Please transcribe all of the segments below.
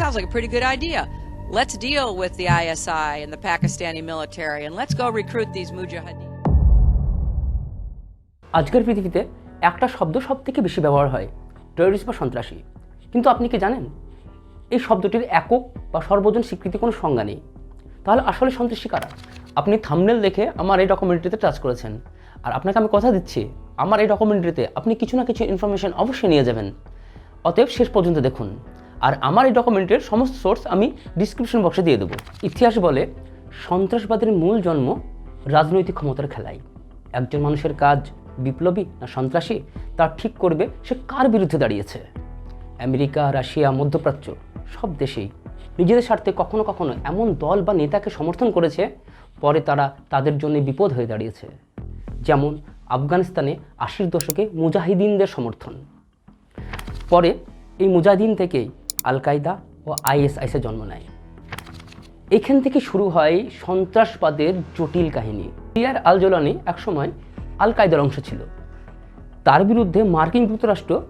Sounds like a pretty good idea. Let's deal with the ISI and the Pakistani military, and let's go recruit these mujahideen. আজকের পৃথিবীতে একটা শব্দ সব থেকে বেশি ব্যবহার হয় টেরোরিস্ট বা সন্ত্রাসী। কিন্তু আপনি কি জানেন? এই শব্দটির একক বা সর্বজন স্বীকৃতি কোনো সংজ্ঞা নেই। তাহলে আসলে সন্ত্রাসী কারা? আপনি থামনেল দেখে আমার এই ডকুমেন্টারিতে টাচ করেছেন। আর আপনাকে আমি কথা দিচ্ছি, আমার এই ডকুমেন্টারিতে আপনি কিছু না কিছু ইনফরমেশন অবশ্যই নিয়ে যাবেন। অতএব শেষ পর্যন্ত দেখুন। আর আমার এই ডকুমেন্টের সমস্ত সোর্স আমি ডিসক্রিপশন বক্সে দিয়ে দেবো। ইতিহাস বলে, সন্ত্রাসবাদের মূল জন্ম রাজনৈতিক ক্ষমতার খেলায় একজন মানুষের কাজ বিপ্লবী না সন্ত্রাসী তা ঠিক করবে সে কার বিরুদ্ধে দাঁড়িয়েছে। আমেরিকা, রাশিয়া, মধ্যপ্রাচ্য, সব দেশেই নিজেদের স্বার্থে কখনো কখনো এমন দল বা নেতাকে সমর্থন করেছে, পরে তারা তাদের জন্য বিপদ হয়ে দাঁড়িয়েছে। যেমন আফগানিস্তানে আশির দশকে মুজাহিদিনদের সমর্থন। পরে এই মুজাহিদিন থেকেই আল কায়দা ও আইএসআইসে জন্ম নেয়। এখান থেকে শুরু হয় সন্ত্রাসবাদের জটিল কাহিনী। সিয়ার আল জোলানি একসময় আল কায়দার অংশ ছিল। তার বিরুদ্ধে মার্কিন যুক্তরাষ্ট্র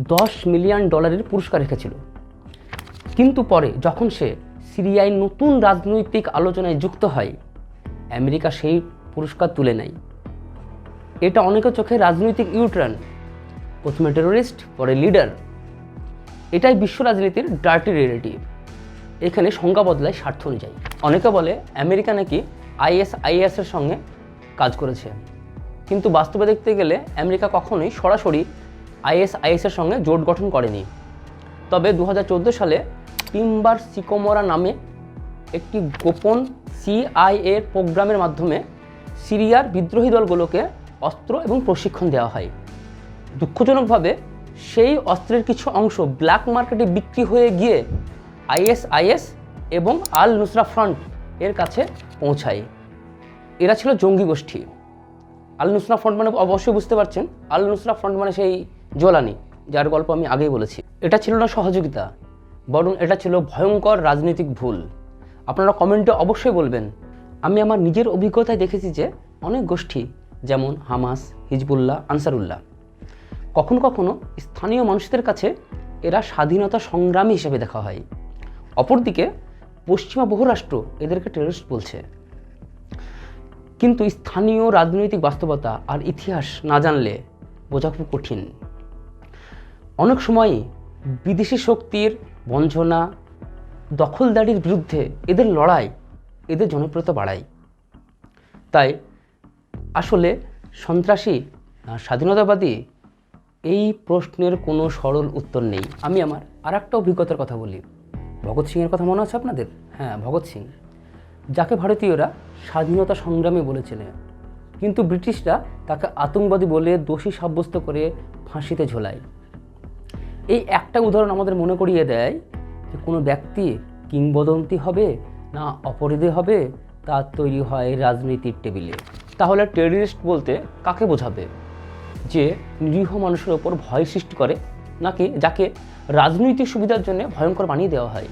দশ মিলিয়ন ডলারের পুরস্কার রেখেছিল। কিন্তু পরে যখন সে সিরিয়ায় নতুন রাজনৈতিক আলোচনায় যুক্ত হয়, আমেরিকা সেই পুরস্কার তুলে নেয়। এটা অনেকের চোখে রাজনৈতিক ইউটার্ন। প্রথমে টেরোরিস্ট, পরে লিডার। এটাই বিশ্ব রাজনীতির ডার্টি রিয়েলিটি এখানে সংজ্ঞা বদলায় স্বার্থ অনুযায়ী। অনেকে বলে আমেরিকা নাকি আইএস আইএসের সঙ্গে কাজ করেছে। কিন্তু বাস্তবে দেখতে গেলে আমেরিকা কখনোই সরাসরি আইএস আইএসের সঙ্গে জোট গঠন করেনি। তবে দু হাজার চোদ্দ সালে টিম্বার সিকোমোরা নামে একটি গোপন সিআইএ প্রোগ্রামের মাধ্যমে সিরিয়ার বিদ্রোহী দলগুলোকে অস্ত্র এবং প্রশিক্ষণ দেওয়া হয়। দুঃখজনকভাবে সেই অস্ত্রের কিছু অংশ ব্ল্যাক মার্কেটে বিক্রি হয়ে গিয়ে আইএসআইএস এবং আল নুসরা ফ্রন্ট এর কাছে পৌঁছায়। এরা ছিল জঙ্গি গোষ্ঠী। আল নুসরা ফ্রন্ট মানে অবশ্যই বুঝতে পারছেন, আল নুসরা ফ্রন্ট মানে সেই জোলানি, যার গল্প আমি আগেই বলেছি। এটা ছিল না সহযোগিতা, বরং এটা ছিল ভয়ঙ্কর রাজনৈতিক ভুল। আপনারা কমেন্টে অবশ্যই বলবেন, আমি আমার নিজের অভিজ্ঞতায় দেখেছি যে অনেক গোষ্ঠী, যেমন হামাস, হিজবুল্লাহ, আনসারুল্লাহ কখনো কখনো স্থানীয় মানুষদের কাছে এরা স্বাধীনতা সংগ্রামী হিসেবে দেখা হয়। অপরদিকে, পশ্চিমা বহুরাষ্ট্র এদেরকে টেররিস্ট বলছে। কিন্তু স্থানীয় রাজনৈতিক বাস্তবতা আর ইতিহাস না জানলে বোঝা খুব কঠিন। অনেক সময়ই বিদেশি শক্তির বঞ্চনা, দখলদারির বিরুদ্ধে এদের লড়াই এদের জনপ্রিয়তা বাড়ায়। তাই আসলে সন্ত্রাসী, স্বাধীনতাবাদী এই প্রশ্নের কোনো সরল উত্তর নেই। আমি আমার আর একটা অভিজ্ঞতার কথা বলি। ভগৎ সিংয়ের কথা মনে আছে আপনাদের? হ্যাঁ ভগৎ সিং। যাকে ভারতীয়রা স্বাধীনতা সংগ্রামী বলেছিলেন, কিন্তু ব্রিটিশরা তাকে আতঙ্কবাদী বলে দোষী সাব্যস্ত করে ফাঁসিতে ঝোলায়। এই একটা উদাহরণ আমাদের মনে করিয়ে দেয় যে কোনো ব্যক্তি কিংবদন্তি হবে না অপরাধী হবে, তা তৈরি হয় রাজনীতির টেবিলে। তাহলে টেরিস্ট বলতে কাকে বোঝাবে? যে নিরীহ মানুষের ওপর ভয় সৃষ্টি করে, নাকি যাকে রাজনৈতিক সুবিধার জন্য ভয়ঙ্কর বানিয়ে দেওয়া হয়।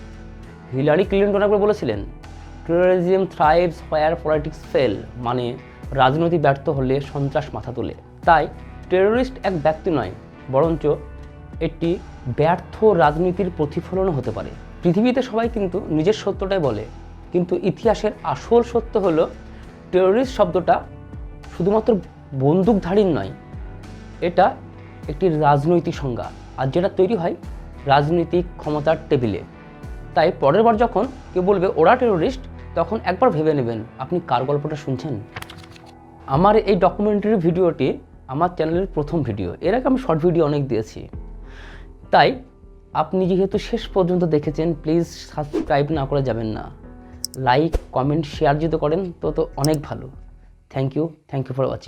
হিলারি ক্লিন্টন একবার বলেছিলেন terrorism thrives where politics fail মানে রাজনৈতিক ব্যর্থ হলে সন্ত্রাস মাথা তোলে। তাই টেরোরিস্ট এক ব্যক্তি নয়, বরঞ্চ একটি ব্যর্থ রাজনীতির প্রতিফলনও হতে পারে। পৃথিবীতে সবাই কিন্তু নিজের সত্যটাই বলে, কিন্তু ইতিহাসের আসল সত্য হলো টেরোরিস্ট শব্দটা শুধুমাত্র বন্দুকধারীর নয় এটা একটি রাজনৈতিক সংজ্ঞা। আর যেটা তৈরি হয় রাজনৈতিক ক্ষমতার টেবিলে। তাই পরের বার যখন কেউ বলবে, ওরা টেরোরিস্ট তখন একবার ভেবে নেবেন, আপনি কার গল্পটা শুনছেন? আমার এই ডকুমেন্টারি ভিডিওটি আমার চ্যানেলের প্রথম ভিডিও। এর আগে আমি শর্ট ভিডিও অনেক দিয়েছি। তাই আপনি যেহেতু শেষ পর্যন্ত দেখেছেন প্লিজ সাবস্ক্রাইব না করে যাবেন না। লাইক কমেন্ট শেয়ার যদি করেন, তো তো অনেক ভালো। Thank you thank you for watching